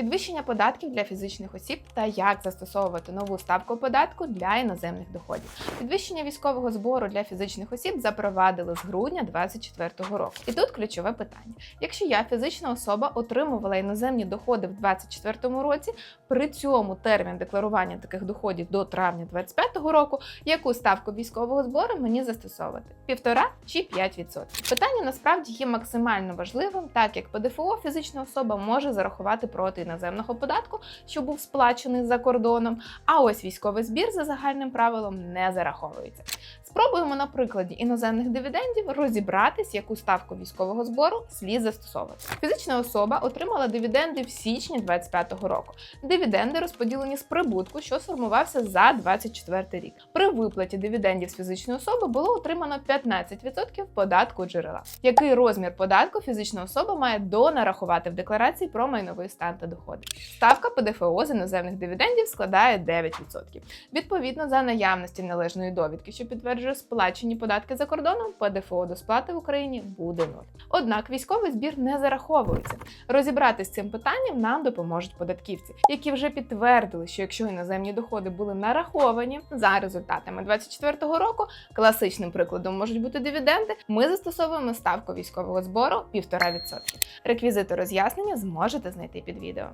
підвищення податків для фізичних осіб та як застосовувати нову ставку податку для іноземних доходів. Підвищення військового збору для фізичних осіб запровадили з грудня 2024 року. І тут ключове питання: якщо я фізична особа отримувала іноземні доходи в 2024 році, при цьому термін декларування таких доходів до травня 2025 року, яку ставку військового збору мені застосовувати? Півтора чи 5%? Питання насправді є максимально важливим, так як ПДФО фізична особа може зарахувати проти іноземного податку, що був сплачений за кордоном. А ось військовий збір за загальним правилом не зараховується. Спробуємо на прикладі іноземних дивідендів розібратись, яку ставку військового збору слід застосовувати. Фізична особа отримала дивіденди в січні 2025 року. Дивіденди розподілені з прибутку, що сформувався за 2024 рік. При виплаті дивідендів з фізичної особи було отримано 15% податку джерела. Який розмір податку фізична особа має донарахувати в декларації про майновий стан та доходи? Ставка ПДФО з іноземних дивідендів складає 9%. Відповідно, за наявності належної довідки, що підтверджує сплачені податки за кордоном, ПДФО до сплати в Україні буде нуль. Однак військовий збір не зараховується. Розібратись з цим питанням нам допоможуть податківці, які вже підтвердили, що якщо іноземні доходи були нараховані за результатами 2024 року, класичним прикладом можуть бути дивіденди. Ми застосовуємо ставку військового збору 1,5%. Реквізити роз'яснення зможете знайти під відео.